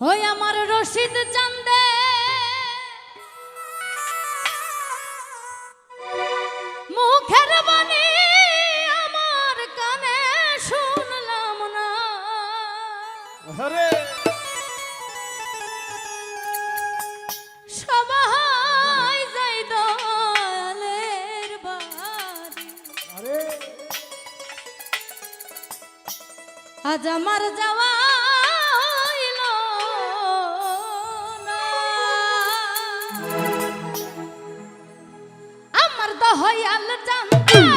ওই আমার রশিদ চান্দে। মুখের বাণী আমার কানে শুনলাম না। আরে সবাই যাই দয়ালের বাড়ি। আজ আমার যাওয়া আমার দহয়াল জানতার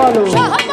হলো